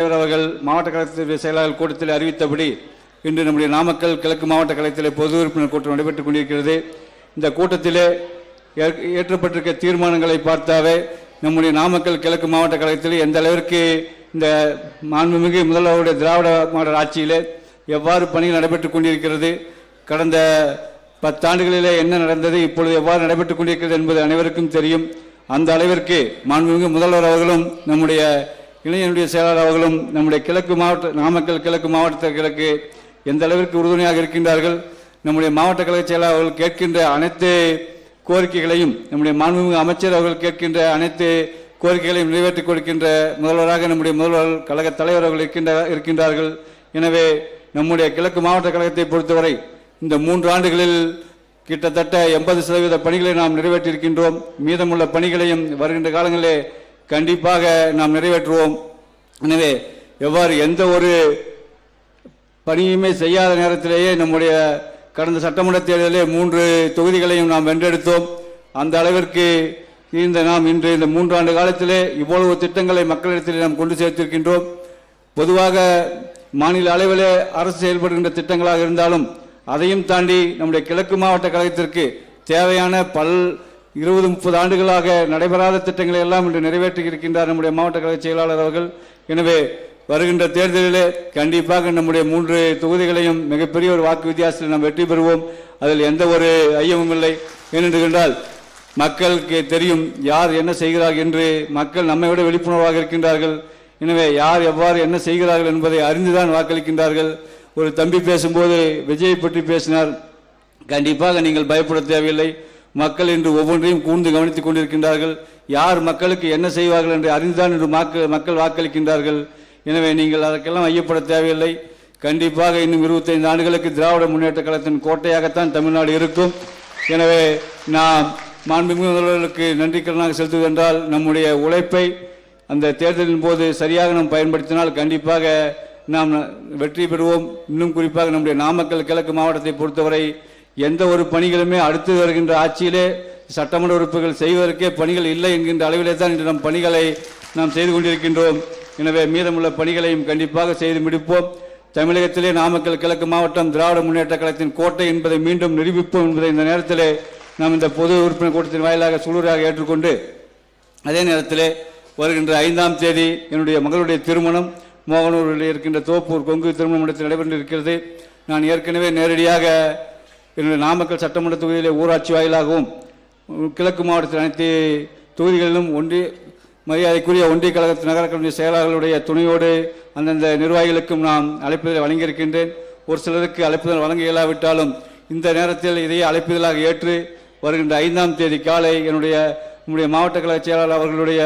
தலைவர் அவர்கள் மாவட்ட கழகத்தினுடைய செயலாளர் கூட்டத்தில் அறிவித்தபடி இன்று நம்முடைய நாமக்கல் கிழக்கு மாவட்ட கழகத்தில் பொது உறுப்பினர் கூட்டம் நடைபெற்றுக் கொண்டிருக்கிறது. இந்த கூட்டத்திலே ஏற்- தீர்மானங்களை பார்த்தாவே நம்முடைய நாமக்கல் கிழக்கு மாவட்ட கழகத்தில் எந்த அளவிற்கு இந்த மாண்புமிகு முதல்வருடைய திராவிட மாடல் ஆட்சியிலே எவ்வாறு பணிகள் நடைபெற்றுக் கொண்டிருக்கிறது கடந்த பத்தாண்டுகளிலே என்ன நடந்தது இப்பொழுது எவ்வாறு நடைபெற்றுக் கொண்டிருக்கிறது என்பது அனைவருக்கும் தெரியும். அந்த அளவிற்கு மாண்புமிகு முதல்வர் அவர்களும் நம்முடைய இளைஞனுடைய செயலாளர் அவர்களும் நம்முடைய கிழக்கு மாவட்ட நாமக்கல் கிழக்கு மாவட்டத்திற்கு எந்த அளவிற்கு உறுதுணையாக இருக்கின்றார்கள் நம்முடைய மாவட்ட கழக செயலாளர் அவர்கள் கேட்கின்ற அனைத்து கோரிக்கைகளையும் நம்முடைய மாண்புமிகு அமைச்சர் அவர்கள் கேட்கின்ற அனைத்து கோரிக்கைகளையும் நிறைவேற்றிக் கொடுக்கின்ற முதல்வராக நம்முடைய முதல்வர் கழக தலைவர் அவர்கள் இருக்கின்ற இருக்கின்றார்கள். எனவே நம்முடைய கிழக்கு மாவட்ட கழகத்தை பொறுத்தவரை இந்த மூன்று ஆண்டுகளில் கிட்டத்தட்ட எண்பது சதவீத பணிகளை நாம் நிறைவேற்றியிருக்கின்றோம். மீதமுள்ள பணிகளையும் வருகின்ற காலங்களிலே கண்டிப்பாக நாம் நிறைவேற்றுவோம். எனவே எவ்வாறு எந்த ஒரு பணியுமே செய்யாத நேரத்திலேயே நம்முடைய கடந்த சட்டமன்ற தேர்தலிலே மூன்று தொகுதிகளையும் நாம் வென்றெடுத்தோம். அந்த அளவிற்கு இந்த நாம் இன்று இந்த மூன்றாண்டு காலத்திலே இவ்வளவு திட்டங்களை மக்களிடத்தில் நாம் கொண்டு சேர்த்திருக்கின்றோம். பொதுவாக மாநில அளவிலே அரசு செயல்படுகின்ற திட்டங்களாக இருந்தாலும் அதையும் தாண்டி நம்முடைய கிழக்கு மாவட்ட கழகத்திற்கு தேவையான பல் இருபது முப்பது ஆண்டுகளாக நடைபெறாத திட்டங்களை எல்லாம் இன்று நிறைவேற்றி இருக்கின்றார் நம்முடைய மாவட்ட கழக செயலாளர் அவர்கள். எனவே வருகின்ற தேர்தலிலே கண்டிப்பாக நம்முடைய மூன்று தொகுதிகளையும் மிகப்பெரிய ஒரு வாக்கு வித்தியாசத்தில் நாம் வெற்றி பெறுவோம். அதில் எந்த ஒரு ஐயமும் இல்லை. ஏனென்று மக்களுக்கு தெரியும் யார் என்ன செய்கிறார்கள் என்று மக்கள் நம்மை விட விழிப்புணர்வாக இருக்கின்றார்கள். எனவே யார் எவ்வாறு என்ன செய்கிறார்கள் என்பதை அறிந்துதான் வாக்களிக்கின்றார்கள். ஒரு தம்பி பேசும்போது விஜயை பற்றி பேசினார் கண்டிப்பாக நீங்கள் பயப்பட தேவையில்லை. மக்கள் இன்று ஒவ்வொன்றையும் கூர்ந்து கவனித்துக் கொண்டிருக்கின்றார்கள். யார் மக்களுக்கு என்ன செய்வார்கள் என்று அறிந்துதான் இன்று மக்கள் மக்கள் வாக்களிக்கின்றார்கள். எனவே நீங்கள் அதற்கெல்லாம் ஐயப்பட தேவையில்லை. கண்டிப்பாக இன்னும் இருபத்தைந்து ஆண்டுகளுக்கு திராவிட முன்னேற்ற கழகத்தின் கோட்டையாகத்தான் தமிழ்நாடு இருக்கும். எனவே நாம் மாண்புமிகு முதல்வர்களுக்கு நன்றி கடனாக செலுத்துவதென்றால் நம்முடைய உழைப்பை அந்த தேர்தலின் போது சரியாக நாம் பயன்படுத்தினால் கண்டிப்பாக நாம் வெற்றி பெறுவோம். இன்னும் குறிப்பாக நம்முடைய நாமக்கல் கிழக்கு மாவட்டத்தை பொறுத்தவரை எந்த ஒரு பணிகளுமே அடுத்து வருகின்ற ஆட்சியிலே சட்டமன்ற உறுப்புகள் செய்வதற்கே பணிகள் இல்லை என்கின்ற அளவிலே தான் இன்று நம் பணிகளை நாம் செய்து கொண்டிருக்கின்றோம். எனவே மீதமுள்ள பணிகளையும் கண்டிப்பாக செய்து முடிப்போம். தமிழகத்திலே நாமக்கல் கிழக்கு மாவட்டம் திராவிட முன்னேற்ற கழகத்தின் கோட்டை என்பதை மீண்டும் நிரூபிப்போம் என்பதை இந்த நேரத்திலே நாம் இந்த பொது உறுப்பினர் கூட்டத்தின் வாயிலாக சூழலாக ஏற்றுக்கொண்டு அதே நேரத்திலே வருகின்ற ஐந்தாம் தேதி என்னுடைய மகளுடைய திருமணம் மோகனூரில் இருக்கின்ற தோப்பூர் கொங்கு திருமண மண்டலத்தில் நடைபெற்று இருக்கிறது. நான் ஏற்கனவே நேரடியாக என்னுடைய நாமக்கல் சட்டமன்ற தொகுதியிலே ஊராட்சி வாயிலாகவும் கிழக்கு மாவட்டத்தில் அனைத்து தொகுதிகளிலும் ஒன்றிய மரியாதைக்குரிய ஒன்றிய கழகத்து நகர செயலாளர்களுடைய துணையோடு அந்தந்த நிர்வாகிகளுக்கும் நான் அழைப்புதலை வழங்கியிருக்கின்றேன். ஒரு சிலருக்கு அழைப்புதல் வழங்க இயலாவிட்டாலும் இந்த நேரத்தில் இதையே அழைப்புதலாக ஏற்று வருகின்ற ஐந்தாம் தேதி காலை என்னுடைய நம்முடைய மாவட்ட கழக செயலாளர் அவர்களுடைய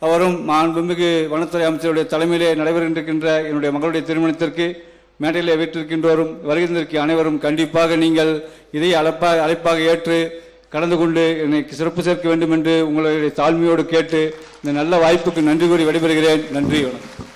அவரும் மாண்புமிகு வனத்துறை அமைச்சருடைய தலைமையிலே நடைபெறுகின்ற என்னுடைய மகளுடைய திருமணத்திற்கு மேடையில் வீட்டிருக்கின்றோரும் வருகின்றதற்கு அனைவரும் கண்டிப்பாக நீங்கள் இதை அழைப்பாக அழைப்பாக ஏற்று கலந்து கொண்டு என்னை சிறப்பு சேர்க்க வேண்டும் என்று உங்களுடைய தாழ்மையோடு கேட்டு இந்த நல்ல வாய்ப்புக்கு நன்றி கூறி விடைபெறுகிறேன். நன்றி வணக்கம்.